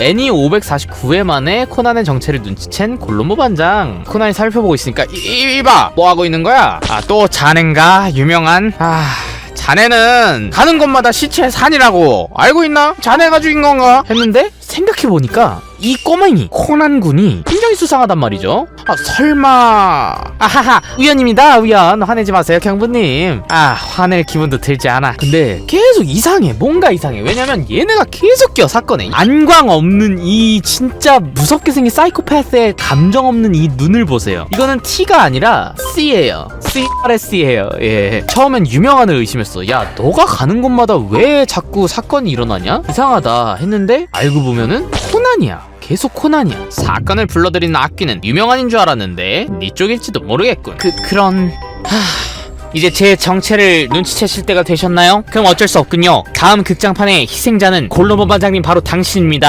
애니 549회 만에 코난의 정체를 눈치챈 골로모 반장. 코난이 살펴보고 있으니까 이, 이봐 뭐 하고 있는 거야? 아 또 자넨가 유명한 아. 자네는 가는 곳마다 시체의 산이라고 알고 있나? 자네가 죽인 건가? 했는데 생각해보니까 이 꼬맹이 코난 군이 굉장히 수상하단 말이죠. 아 설마. 아하하 우연입니다 우연. 화내지 마세요 경부님. 아 화낼 기분도 들지 않아. 근데 계속 이상해 뭔가 이상해. 왜냐면 얘네가 계속 껴 사건에. 안광 없는 이 진짜 무섭게 생긴 사이코패스의 감정 없는 이 눈을 보세요. 이거는 T가 아니라 C예요. CRS예요. 예. 처음엔 유명한을 의심했어. 야 너가 가는 곳마다 왜 자꾸 사건이 일어나냐? 이상하다 했는데 알고 보면은 코난이야 계속 코난이야 사건을 불러들이는 악귀는 유명한인 줄 알았는데 니 쪽일지도 모르겠군 그 그런 하... 이제 제 정체를 눈치채실 때가 되셨나요? 그럼 어쩔 수 없군요. 다음 극장판의 희생자는 골로버 반장님 바로 당신입니다.